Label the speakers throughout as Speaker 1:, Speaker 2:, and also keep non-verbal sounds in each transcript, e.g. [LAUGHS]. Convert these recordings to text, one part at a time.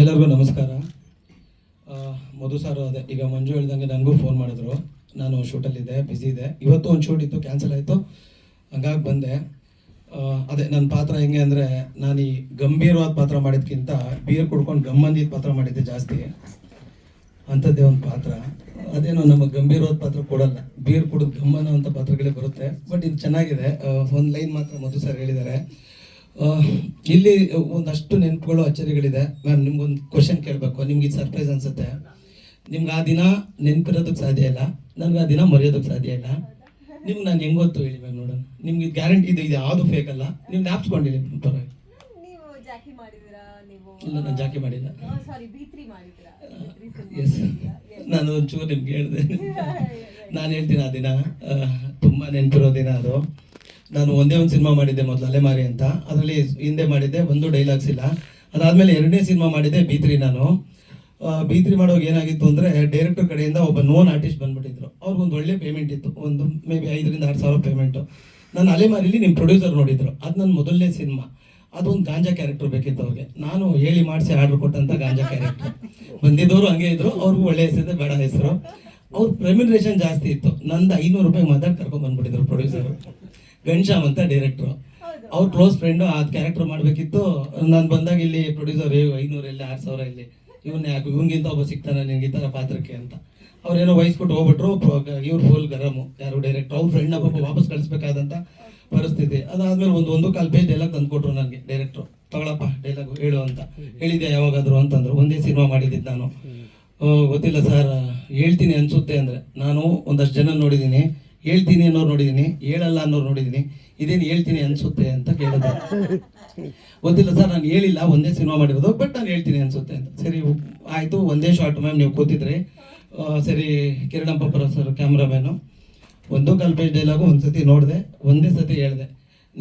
Speaker 1: ಎಲ್ಲರಿಗೂ ನಮಸ್ಕಾರ. ಮಧು ಸರ್ ಅದೇ. ಈಗ ಮಂಜು ಹೇಳ್ದಂಗೆ ನನಗೂ ಫೋನ್ ಮಾಡಿದ್ರು. ನಾನು ಶೂಟಲ್ಲಿದ್ದೆ ಬ್ಯುಸಿ ಇದೆ ಇವತ್ತು ಒಂದು ಶೂಟ್ ಇತ್ತು ಕ್ಯಾನ್ಸಲ್ ಆಯಿತು. ಹಂಗಾಗಿ ಬಂದೆ. ಅದೇ ನನ್ನ ಪಾತ್ರ ಹೆಂಗೆ ಅಂದರೆ, ನಾನು ಈ ಗಂಭೀರವಾದ ಪಾತ್ರ ಮಾಡಿದ್ಕಿಂತ ಬೀರ್ ಕುಡ್ಕೊಂಡು ಗಮ್ಮಂದಿದ ಪಾತ್ರ ಮಾಡಿದ್ದೆ ಜಾಸ್ತಿ. ಅಂಥದ್ದೇ ಒಂದು ಪಾತ್ರ. ಅದೇನೋ ನಮ್ಮ ಗಂಭೀರವಾದ ಪಾತ್ರ ಕೊಡಲ್ಲ. ಬೀರ್ ಕುಡಿದು ಗಮ್ಮನ ಅಂತ ಪಾತ್ರಗಳೇ ಬರುತ್ತೆ. ಬಟ್ ಇದು ಚೆನ್ನಾಗಿದೆ. ಒಂದು ಲೈನ್ ಮಾತ್ರ ಮಧು ಸರ್ ಹೇಳಿದ್ದಾರೆ. ಇಲ್ಲಿ ಒಂದಷ್ಟು ನೆನಪುಗಳು ಅಚ್ಚರಿಗಳಿದೆ. ಮ್ಯಾಮ್ ನಿಮ್ಗೊಂದು ಕ್ವಶನ್ ಕೇಳಬೇಕು. ನಿಮ್ಗೆ ಇದು ಸರ್ಪ್ರೈಸ್ ಅನ್ಸುತ್ತೆ. ನಿಮ್ಗೆ ಆ ದಿನ ನೆನಪಿರೋದಕ್ಕೆ ಸಾಧ್ಯ ಇಲ್ಲ. ನನಗೆ ಆ ದಿನ ಮರೆಯೋದಕ್ಕೆ ಸಾಧ್ಯ ಇಲ್ಲ. ನಿಮ್ಗೆ ನಾನು ಹೆಂಗ್ ಗೊತ್ತು ಹೇಳಿ ಮ್ಯಾಮ್ ನೋಡೋಣ. ನಿಮ್ಗೆ ಗ್ಯಾರಂಟಿ ಇದು ಇದು ಯಾವುದು ಫೇಕ್ ಅಲ್ಲ. ನೀವು ಜ್ಞಾಪಿಸ್ಕೊಂಡಿಲ್ಲ ಪರವಾಗಿ ಇಲ್ಲ ನಾನು ಜಾಕಿ ಮಾಡಿಲ್ಲ.
Speaker 2: ಸಾರಿ ಬಿ3 ಮಾಡಿದಿರಾ
Speaker 1: ಎಸ್ ನಾನು ಒಂಚೂರು ನಿಮ್ಗೆ ಹೇಳಿದೆ. [LAUGHS] ನಾನು ಹೇಳ್ತೀನಿ ಆ ದಿನ. ತುಂಬಾ ನೆನಪಿರೋ ದಿನ ಅದು. ನಾನು ಒಂದೇ ಒಂದು ಸಿನಿಮಾ ಮಾಡಿದ್ದೆ ಮೊದಲು ಅಲೆಮಾರಿ ಅಂತ. ಅದರಲ್ಲಿ ಹಿಂದೆ ಮಾಡಿದ್ದೆ ಒಂದು ಡೈಲಾಗ್ಸ್ ಇಲ್ಲ. ಅದಾದಮೇಲೆ ಎರಡನೇ ಸಿನಿಮಾ ಮಾಡಿದ್ದೆ ಬೀತ್ರಿ ನಾನು. ಬೀತ್ರಿ ತ್ರೀ ಮಾಡೋವಾಗ ಏನಾಗಿತ್ತು ಅಂದರೆ ಡೈರೆಕ್ಟರ್ ಕಡೆಯಿಂದ ಒಬ್ಬ ನೋನ್ ಆರ್ಟಿಸ್ಟ್ ಬಂದ್ಬಿಟ್ಟಿದ್ರು. ಅವ್ರಿಗೊಂದು ಒಳ್ಳೆ ಪೇಮೆಂಟ್ ಇತ್ತು. ಒಂದು ಮೇ ಬಿ ಐದರಿಂದ ಆರು ಸಾವಿರ ಪೇಮೆಂಟು ನಾನು ಅಲೆಮಾರಿಲಿ ನಿಮ್ಮ ಪ್ರೊಡ್ಯೂಸರ್ ನೋಡಿದ್ರು. ಅದು ನನ್ನ ಮೊದಲನೇ ಸಿನಿಮಾ. ಅದೊಂದು ಗಾಂಜಾ ಕ್ಯಾರೆಕ್ಟರ್ ಬೇಕಿತ್ತು ಅವ್ರಿಗೆ. ನಾನು ಹೇಳಿ ಮಾಡಿಸಿ ಆರ್ಡರ್ ಕೊಟ್ಟಂಥ ಗಾಂಜಾ ಕ್ಯಾರೆಕ್ಟರ್ ಬಂದಿದ್ದವರು ಹಂಗೆ ಇದ್ರು. ಅವ್ರಿಗೂ ಒಳ್ಳೆ ಹೆಸರು ಬೇಡ ಹೆಸರು. ಅವ್ರ ರೆಮ್ಯುನರೇಷನ್ ಜಾಸ್ತಿ ಇತ್ತು. ನಂದು ಐನೂರು ರೂಪಾಯಿ ಮಾತಾಡಿ ಕರ್ಕೊಂಡು ಬಂದ್ಬಿಟ್ಟಿದ್ರು ಪ್ರೊಡ್ಯೂಸರ್ ಗಣಶ್ಯಾಮ್ ಅಂತ ಡೈರೆಕ್ಟ್ರು ಅವ್ರ ಕ್ಲೋಸ್ ಫ್ರೆಂಡು ಅದು ಕ್ಯಾರೆಕ್ಟರ್ ಮಾಡಬೇಕಿತ್ತು. ನಾನು ಬಂದಾಗ ಇಲ್ಲಿ ಪ್ರೊಡ್ಯೂಸರ್ ಐನೂರು ಇಲ್ಲಿ ಆರು ಸಾವಿರ ಇಲ್ಲಿ ಇವನ್ನ ಯಾಕೆ ಇವನಿಗಿಂತ ಒಬ್ಬ ಸಿಗ್ತಾನೆ ನಿನ್ಗೆ ಈ ಥರ ಪಾತ್ರಕ್ಕೆ ಅಂತ. ಅವ್ರೇನೋ ವಹಿಸ್ಬಿಟ್ಟು ಹೋಗ್ಬಿಟ್ರು ಇವ್ರು ಫುಲ್ ಗರಮು ಯಾರು ಡೈರೆಕ್ಟರ್ ಅವ್ರ ಫ್ರೆಂಡ್ ಪಾಪ ವಾಪಸ್ ಕಳಿಸ್ಬೇಕಾದಂತ ಪರಿಸ್ಥಿತಿ. ಅದಾದ್ಮೇಲೆ ಒಂದು ಒಂದು ಕಾಲ್ ಪೇಜ್ ಡೈಲಾಗ್ ತಂದ್ಕೊಟ್ರು ನನಗೆ ಡೈರೆಕ್ಟ್ರು ತಗೊಳಪ್ಪ ಡೈಲಾಗ್ ಹೇಳು ಅಂತ. ಹೇಳಿದ್ಯಾ ಯಾವಾಗಾದ್ರು ಅಂತಂದ್ರು. ಒಂದೇ ಸಿನಿಮಾ ಮಾಡಿದ್ದಿದ್ದು ನಾನು. ಗೊತ್ತಿಲ್ಲ ಸರ್ ಹೇಳ್ತೀನಿ ಅನ್ಸುತ್ತೆ ಅಂದ್ರೆ ನಾನು ಒಂದಷ್ಟು ಜನ ನೋಡಿದ್ದೀನಿ ಹೇಳ್ತೀನಿ ಅನ್ನೋರು ನೋಡಿದ್ದೀನಿ, ಹೇಳಲ್ಲ ಅನ್ನೋರು ನೋಡಿದ್ದೀನಿ, ಇದೇನು ಹೇಳ್ತೀನಿ ಅನ್ಸುತ್ತೆ ಅಂತ ಕೇಳಿದ್ರು. ಗೊತ್ತಿಲ್ಲ ಸರ್, ನಾನು ಹೇಳಿಲ್ಲ, ಒಂದೇ ಸಿನಿಮಾ ಮಾಡಿರೋದು, ಬಟ್ ನಾನು ಹೇಳ್ತೀನಿ ಅನ್ಸುತ್ತೆ ಅಂತ. ಸರಿ, ಆಯಿತು, ಒಂದೇ ಶಾರ್ಟ್ ಮ್ಯಾಮ್ ನೀವು ಕೂತಿದ್ರೆ. ಸರಿ ಸರಿ ಕಿರಣಪ್ಪ ಸರ್ ಕ್ಯಾಮ್ರಾಮ್ಯಾನು ಒಂದು ಕಾಲ್ ಪೇಜ್ ಡೈಲಾಗು ಒಂದ್ಸತಿ ನೋಡಿದೆ, ಒಂದೇ ಸತಿ ಹೇಳಿದೆ.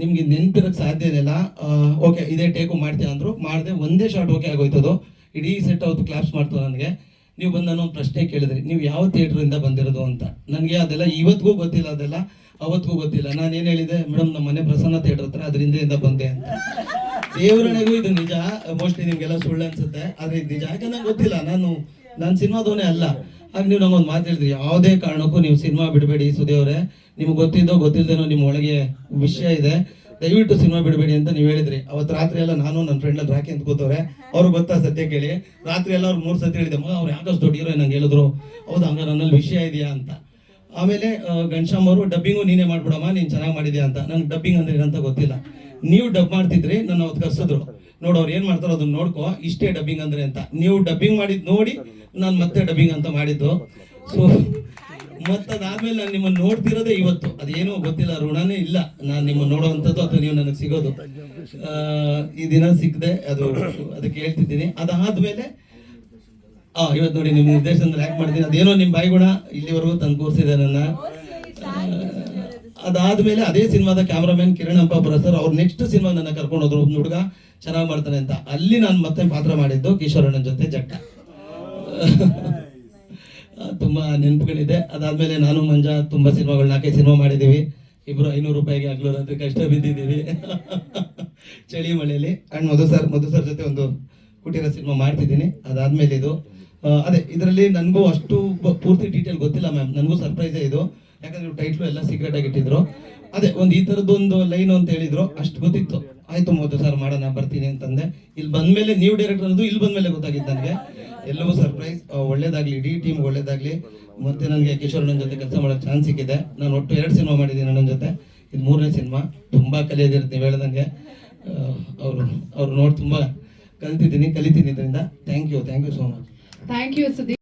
Speaker 1: ನಿಮ್ಗೆ ನೆನಪಿರೋಕ್ಕೆ ಸಾಧ್ಯ ಇಲ್ಲ ಓಕೆ ಇದೇ ಟೇಕು ಮಾಡ್ತೀನಿ ಅಂದ್ರು, ಮಾಡಿದೆ, ಒಂದೇ ಶಾರ್ಟ್ ಓಕೆ ಆಗೋಯ್ತದು. ಇಡೀ ಸೆಟ್ ಅವತ್ತು ಕ್ಲಾಪ್ಸ್ ಮಾಡ್ತು ನನಗೆ. ನೀವು ಬಂದು ನಾನೊಂದು ಪ್ರಶ್ನೆ ಕೇಳಿದ್ರಿ, ನೀವು ಯಾವ ಥಿಯೇಟ್ರಿಂದ ಬಂದಿರೋದು ಅಂತ? ನನಗೆ ಅದೆಲ್ಲ ಇವತ್ತಿಗೂ ಗೊತ್ತಿಲ್ಲ, ಅದೆಲ್ಲ ಅವತ್ತಿಗೂ ಗೊತ್ತಿಲ್ಲ. ನಾನು ಏನು ಹೇಳಿದೆ ಮೇಡಮ್ ನಮ್ಮ ಮನೆ ಪ್ರಸನ್ನ ಥಿಯೇಟರ್ ಹತ್ರ ಅದರಿಂದ ಬಂದೆ ಅಂತ. ದೇವರಣೆಗೂ ಇದು ನಿಜ ಮೋಸ್ಟ್ಲಿ ನಿಮಗೆಲ್ಲ ಸುಳ್ಳು ಅನ್ಸುತ್ತೆ, ಆದ್ರೆ ಇದು ನಿಜ. ಯಾಕಂದ್ರೆ ನಂಗೆ ಗೊತ್ತಿಲ್ಲ, ನಾನು ನಾನು ಸಿನಿಮಾದವನೇ ಅಲ್ಲ. ಆಗ ನೀವು ನಂಗೊಂದು ಮಾತು ಹೇಳಿದ್ರಿ ಯಾವುದೇ ಕಾರಣಕ್ಕೂ ನೀವು ಸಿನಿಮಾ ಬಿಡಬೇಡಿ ಸುದೇವ್ರೆ ನಿಮ್ಗೆ ಗೊತ್ತಿದ್ದೋ ಗೊತ್ತಿಲ್ಲದೇನೋ ನಿಮ್ಮ ಒಳಗೆ ವಿಷಯ ಇದೆ. ದಯವಿಟ್ಟು ಸಿನಿಮಾ ಬಿಡಬೇಡಿ ಅಂತ ನೀವು ಹೇಳಿದ್ರಿ. ಅವತ್ತು ರಾತ್ರಿ ಎಲ್ಲ ನಾನು ನನ್ನ ಫ್ರೆಂಡ್ ಅಲ್ಲಿ ರಾಕಿ ಅಂತ ಕೂತವ್ರೆ ಅವ್ರು ಗೊತ್ತಾ ಸತ್ಯ ಕೇಳಿ. ರಾತ್ರಿ ಎಲ್ಲ ಅವ್ರು ಮೂರು ಸತಿ ಹೇಳಿದೆ ಮಗ ಅವ್ರು ಯಾಕಷ್ಟು ದೊಡ್ಡ ಹೀರೋ ನಂಗೆ ಹೇಳಿದ್ರು. ಹೌದು ಹಂಗ ನನ್ನಲ್ಲಿ ವಿಷಯ ಇದೆಯಾ? ಅಂತ. ಆಮೇಲೆ ಘನಶ್ಯಾಮ್ ಅವರು ಡಬ್ಬಿಂಗು ನೀನೇ ಮಾಡ್ಬಿಡಮ್ಮ ನೀನು ಚೆನ್ನಾಗಿ ಮಾಡಿದ್ಯಾ ಅಂತ. ನಂಗೆ ಡಬ್ಬಿಂಗ್ ಅಂದ್ರೆ ಏನಂತ ಗೊತ್ತಿಲ್ಲ. ನೀವು ಡಬ್ ಮಾಡ್ತಿದ್ರಿ ನನ್ನ ಅವತ್ತು ಕರ್ಸಿದ್ರು. ನೋಡು ಅವ್ರು ಏನು ಮಾಡ್ತಾರೋ ಅದನ್ನ ನೋಡ್ಕೋ ಇಷ್ಟೇ ಡಬ್ಬಿಂಗ್ ಅಂದ್ರೆ ಅಂತ. ನೀವು ಡಬ್ಬಿಂಗ್ ಮಾಡಿದ್ ನೋಡಿ ನಾನು ಮತ್ತೆ ಡಬ್ಬಿಂಗ್ ಅಂತ ಮಾಡಿದ್ದು. ಸೊ ಮತ್ತದಾದ್ಮೇಲೆ ನಾನು ನಿಮ್ಮನ್ನು ನೋಡ್ತಿರೋದೇ ಇವತ್ತು. ಅದೇನೋ ಗೊತ್ತಿಲ್ಲ, ಋಣನೇ ಇಲ್ಲ. ನಾನು ನಿಮ್ಮನ್ನು ನೋಡುವಂಥದ್ದು ಅಥವಾ ನೀವು ನನಗೆ ಸಿಗೋದು. ಈ ದಿನ ಸಿಕ್ಕದೆ, ಅದು ಅದಕ್ಕೆ ಹೇಳ್ತಿದ್ದೀನಿ. ಅದಾದ್ಮೇಲೆ, ಆ, ಇವತ್ತು ನೋಡಿ ನಿಮ್ಮ ನಿರ್ದೇಶನದಲ್ಲಿ ಯಾಕೆ ಮಾಡ್ತೀನಿ. ಅದೇನೋ ನಿಮ್ಮ ಬಾಯಿಗುಣ, ಇಲ್ಲಿವರೆಗೂ ತಂದು ಕೂರಿಸಿದೆ ನನ್ನ. ಅದಾದ್ಮೇಲೆ ಅದೇ ಸಿನಿಮಾದ ಕ್ಯಾಮ್ರಾಮನ್ ಕಿರಣ್ ಅಂಪಾಪುರ ಸರ್, ಅವ್ರು ನೆಕ್ಸ್ಟ್ ಸಿನಿಮಾ ನನ್ನ ಕರ್ಕೊಂಡು ಹೋದ್ರು. ಒಂದು ಹುಡುಗ ಚೆನ್ನಾಗಿ ಮಾಡ್ತಾನೆ ಅಂತ. ಅಲ್ಲಿ ನಾನು ಮತ್ತೆ ಪಾತ್ರ ಮಾಡಿದ್ದು ಕಿಶೋರಣ್ಣನ ಜೊತೆ ಜಟ್ಟ ತುಂಬಾ ನೆನಪುಗಳಿದೆ. ಅದಾದ್ಮೇಲೆ ನಾನು, ಮಂಜ ತುಂಬಾ ಸಿನಿಮಾಗಳು ನಾಲ್ಕೈದು ಸಿನಿಮಾ ಮಾಡಿದೀವಿ ಇಬ್ರು ಐನೂರು ರೂಪಾಯಿಗೆ ಆಗ್ಲೂ ರಾತ್ರಿ ಕಷ್ಟ ಬಿದ್ದಿದ್ದೀವಿ. [LAUGHS] ಚಳಿ ಮಳೆಯಲ್ಲಿ. And Madhu sir Madhu sir ಜೊತೆ ಒಂದು ಕುಟೀರ ಸಿನಿಮಾ ಮಾಡ್ತಿದ್ದೀನಿ. ಅದಾದ್ಮೇಲೆ ಇದು ಅದೇ, ಇದರಲ್ಲಿ ನನಗೂ ಅಷ್ಟು ಪೂರ್ತಿ ಡೀಟೇಲ್ ಗೊತ್ತಿಲ್ಲ ಮ್ಯಾಮ್ ನನಗೂ ಸರ್ಪ್ರೈಸೇ ಇದು. ಯಾಕಂದ್ರೆ ಟೈಟ್ಲು ಎಲ್ಲ ಸೀಕ್ರೆಟ್ ಆಗಿ ಇಟ್ಟಿದ್ರು. ಅದೇ, ಒಂದು ಈ ತರದೊಂದು ಲೈನ್ ಅಂತ ಹೇಳಿದ್ರು. ಅಷ್ಟು ಗೊತ್ತಿತ್ತು. ಆಯ್ತು ಮಧು ಸರ್, ಮಾಡೋಣ, ಬರ್ತೀನಿ ಅಂತಂದೆ. ಇಲ್ಲಿ ಬಂದ್ಮೇಲೆ ನೀವು ಡೈರೆಕ್ಟರ್ ಅನ್ನೋದು ಇಲ್ಲಿ ಬಂದ್ಮೇಲೆ ಗೊತ್ತಾಗಿತ್ತು ನನಗೆ. ಎಲ್ಲವೂ ಸರ್ಪ್ರೈಸ್ ಒಳ್ಳೇದಾಗ್ಲಿ, ಇಡೀ ಟೀಮ್ ಒಳ್ಳೇದಾಗ್ಲಿ. ಮತ್ತೆ ನನಗೆ ಕಿಶೋರಣ್ಣನ ಜೊತೆ ಕೆಲಸ ಮಾಡೋ ಚಾನ್ಸ್ ಸಿಕ್ಕಿದೆ. ನಾನು ಒಟ್ಟು ಎರಡು ಸಿನಿಮಾ ಮಾಡಿದ್ದೀನಿ ನನ್ನ ಜೊತೆ. ಇದು ಮೂರನೇ ಸಿನಿಮಾ ತುಂಬ ಕಲಿಯೋದಿರುತ್ತೆ ನೀವು ಹೇಳ್ದಂಗೆ ಅವರು, ಅವ್ರು ನೋಡಿ ತುಂಬ ಕಲಿತಿದ್ದೀನಿ, ಕಲಿತೀನಿ ಇದರಿಂದ. Thank you thank you so much
Speaker 3: thank you Sudeep